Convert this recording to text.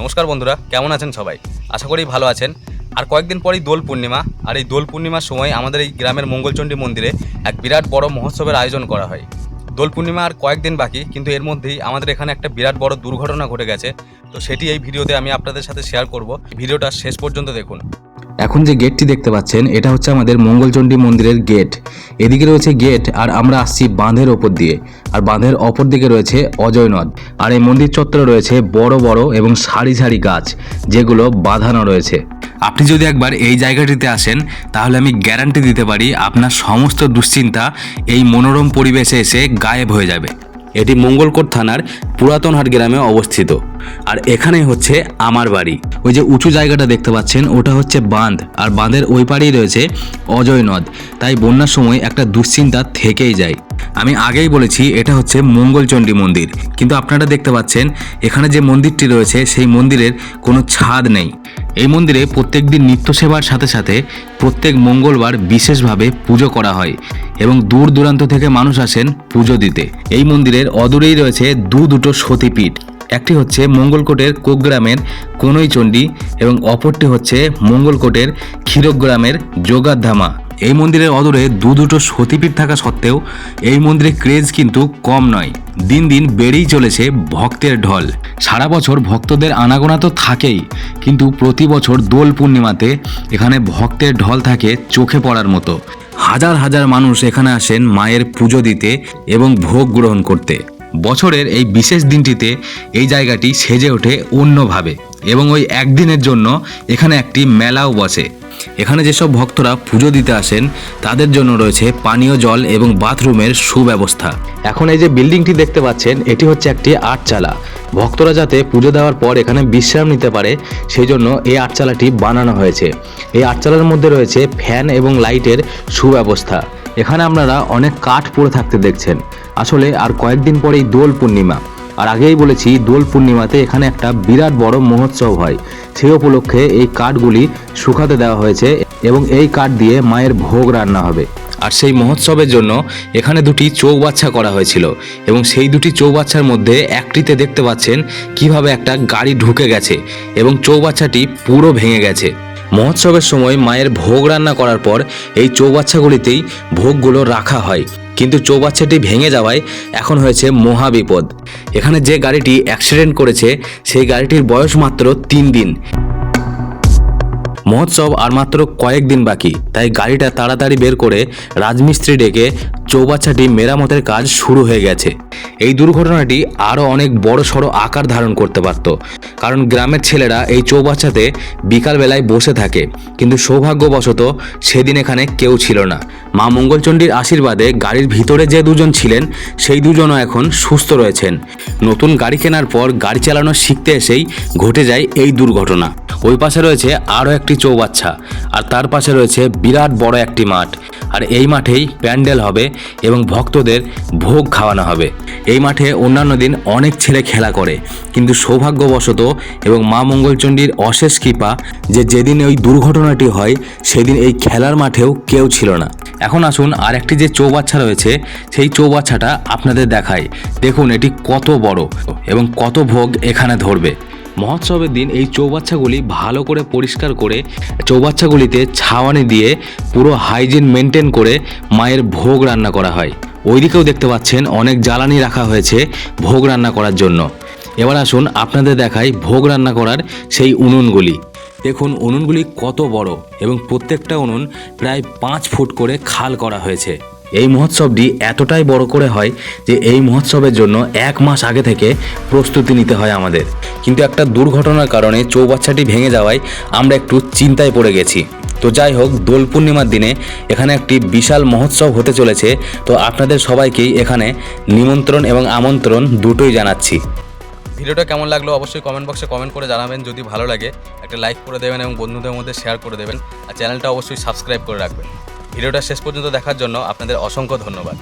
নমস্কার বন্ধুরা, কেমন আছেন সবাই? আশা করি ভালো আছেন। আর কয়েকদিন পরেই দোল পূর্ণিমা, আর এই দোল পূর্ণিমার সময় আমাদের এই গ্রামের মঙ্গলচণ্ডী মন্দিরে এক বিরাট বড় মহোৎসবের আয়োজন করা হয়। দোল পূর্ণিমা আর কয়েকদিন বাকি, কিন্তু এর মধ্যেই আমাদের এখানে একটা বিরাট বড় দুর্ঘটনা ঘটে গেছে। তো সেটি এই ভিডিওতে আমি আপনাদের সাথে শেয়ার করব। ভিডিওটা শেষ পর্যন্ত দেখুন। এখন যে গেটটি দেখতে পাচ্ছেন, এটা হচ্ছে আমাদের মঙ্গলচণ্ডী মন্দিরের গেট এদিকে রয়েছে গেট আর আমরা আসছি বাঁধের ওপর দিয়ে। আর বাঁধের অপর দিকে রয়েছে অজয় নদ। আর এই মন্দির চত্বরে রয়েছে বড় বড় এবং সারি সারি গাছ, যেগুলো বাঁধানো রয়েছে। আপনি যদি একবার এই জায়গাটিতে আসেন, তাহলে আমি গ্যারান্টি দিতে পারি আপনার সমস্ত দুশ্চিন্তা এই মনোরম পরিবেশে এসে গায়েব হয়ে যাবে। এটি মঙ্গলকোট থানার পুরাতনহাট গ্রামে অবস্থিত। আর এখানেই হচ্ছে আমার বাড়ি। ওই যে উঁচু জায়গাটা দেখতে পাচ্ছেন, ওটা হচ্ছে বাঁধ। আর বাঁধের ওই পাড়েই রয়েছে অজয় নদ। তাই বন্যার সময় একটা দুশ্চিন্তা থেকেই যায়। আমি আগেই বলেছি, এটা হচ্ছে মঙ্গলচণ্ডী মন্দির। কিন্তু আপনারা দেখতে পাচ্ছেন, এখানে যে মন্দিরটি রয়েছে, সেই মন্দিরের কোনো ছাদ নেই। এই মন্দিরে প্রত্যেক দিন নিত্য সেবার সাথে সাথে প্রত্যেক মঙ্গলবার বিশেষভাবে পুজো করা হয় এবং দূর দূরান্ত থেকে মানুষ আসেন পুজো দিতে। এই মন্দিরের অদূরেই রয়েছে দু দুটো সতীপীঠ। একটি হচ্ছে মঙ্গলকোটের কোগ্রামের কনৈচণ্ডী এবং অপরটি হচ্ছে মঙ্গলকোটের ক্ষীরগ্রামের যোগাধামা। এই মন্দিরের অদূরে দু দুটো সতীপীঠ থাকা সত্ত্বেও এই মন্দিরের ক্রেজ কিন্তু কম নয়। দিন দিন বেড়েই চলেছে ভক্তের ঢল। সারা বছর ভক্তদের আনাগোনা তো থাকেই, কিন্তু প্রতি বছর দোল পূর্ণিমাতে এখানে ভক্তের ঢল থাকে চোখে পড়ার মতো। হাজার হাজার মানুষ এখানে আসেন মায়ের পুজো দিতে এবং ভোগ গ্রহণ করতে। বছরের এই বিশেষ দিনটিতে এই জায়গাটি সেজে ওঠে অন্যভাবে এবং ওই একদিনের জন্য এখানে একটি মেলাও বসে। এখানে যেসব ভক্তরা পুজো দিতে আসেন, তাদের জন্য রয়েছে পানীয় জল এবং বাথরুমের সুব্যবস্থা। এখন এই যে বিল্ডিংটি দেখতে পাচ্ছেন, এটি হচ্ছে একটি আটচালা। ভক্তরা যাতে পুজো দেওয়ার পর এখানে বিশ্রাম নিতে পারে সেই জন্য এই আটচালাটি বানানো হয়েছে। এই আটচালার মধ্যে রয়েছে ফ্যান এবং লাইটের সুব্যবস্থা। এখানে আপনারা অনেক কাঠ পড়ে থাকতে দেখছেন। আসলে আর কয়েকদিন পরেই দোল পূর্ণিমা। আর আগেই বলেছি, দোল পূর্ণিমাতে এখানে একটা বিরাট বড় মহোৎসব হয়। সেই উপলক্ষে এই কাঠগুলি শুকাতে দেওয়া হয়েছে এবং এই কাঠ দিয়ে মায়ের ভোগ রান্না হবে। আর সেই মহোৎসবের জন্য এখানে দুটি চৌবাচ্চা করা হয়েছিল এবং সেই দুটি চৌবাচ্চার মধ্যে একটিতে দেখতে পাচ্ছেন কীভাবে একটা গাড়ি ঢুকে গেছে এবং চৌবাচ্চাটি পুরো ভেঙে গেছে। মহোৎসবের সময় মায়ের ভোগ রান্না করার পর এই চৌবাচ্চাগুলিতেই ভোগগুলো রাখা হয়। কিন্তু চৌবাচ্চাটি ভেঙে যাওয়ায় এখন হয়েছে মহা বিপদ এখানে যে গাড়িটি অ্যাক্সিডেন্ট করেছে, সেই গাড়িটির বয়স মাত্র তিন দিন। মহোৎসব আর মাত্র কয়েকদিন বাকি, তাই গাড়িটা তাড়াতাড়ি বের করে রাজমিস্ত্রি ডেকে চৌবাচ্চাটি মেরামতের কাজ শুরু হয়ে গেছে। এই দুর্ঘটনাটি আরও অনেক বড় সড়ো আকার ধারণ করতে পারত, কারণ গ্রামের ছেলেরা এই চৌবাচ্চাতে বিকালবেলায় বসে থাকে, কিন্তু সৌভাগ্যবশত সেদিন এখানে কেউ ছিল না। মা মঙ্গলচণ্ডীর আশীর্বাদে গাড়ির ভিতরে যে দুজন ছিলেন, সেই দুজনও এখন সুস্থ রয়েছেন। নতুন গাড়ি কেনার পর গাড়ি চালানো শিখতে এসেই ঘটে যায় এই দুর্ঘটনা। ওই পাশে রয়েছে আরও একটি চৌবাচ্চা, আর তার পাশে রয়েছে বিরাট বড় একটি মাঠ। আর এই মাঠেই প্যান্ডেল হবে এবং ভক্তদের ভোগ খাওয়ানো হবে। এই মাঠে অন্যান্য দিন অনেক ছেলে খেলা করে, কিন্তু সৌভাগ্যবশত এবং মা মঙ্গলচণ্ডীর অশেষ কৃপা যে যেদিন ওই দুর্ঘটনাটি হয়, সেদিন এই খেলার মাঠেও কেউ ছিল না। এখন আসুন আর একটি যে চৌবাচ্চা রয়েছে, সেই চৌবাচ্চাটা আপনাদের দেখাই। দেখুন, এটি কত বড় এবং কত ভোগ এখানে ধরবে। মহোৎসবের দিন এই চৌবাচ্চাগুলি ভালো করে পরিষ্কার করে চৌবাচ্চাগুলিতে ছাওয়ানি দিয়ে পুরো হাইজিন মেনটেন করে মায়ের ভোগ রান্না করা হয়। ওইদিকেও দেখতে পাচ্ছেন অনেক জ্বালানি রাখা হয়েছে ভোগ রান্না করার জন্য। এবার আসুন আপনাদের দেখাই ভোগ রান্না করার সেই উনুনগুলি। দেখুন উনুনগুলি কত বড় এবং প্রত্যেকটা উনুন প্রায় পাঁচ ফুট করে খাল করা হয়েছে। এই মহোৎসবটি এতটাই বড় করে হয় যে এই মহোৎসবের জন্য এক মাস আগে থেকে প্রস্তুতি নিতে হয় আমাদের। কিন্তু একটা দুর্ঘটনার কারণে চৌবাচ্চাটি ভেঙে যাওয়ায় আমরা একটু চিন্তায় পড়ে গেছি। তো যাই হোক, দোল পূর্ণিমার দিনে এখানে একটি বিশাল মহোৎসব হতে চলেছে। তো আপনাদের সবাইকেই এখানে নিমন্ত্রণ এবং আমন্ত্রণ দুটোই জানাচ্ছি। ভিডিওটা কেমন লাগল অবশ্যই কমেন্ট বক্সে কমেন্ট করে জানাবেন। যদি ভালো লাগে, একটা লাইক করে দেবেন এবং বন্ধুদের মধ্যে শেয়ার করে দেবেন। আর চ্যানেলটা অবশ্যই সাবস্ক্রাইব করে রাখবেন। ভিডিওটা শেষ পর্যন্ত দেখার জন্য আপনাদের অসংখ্য ধন্যবাদ।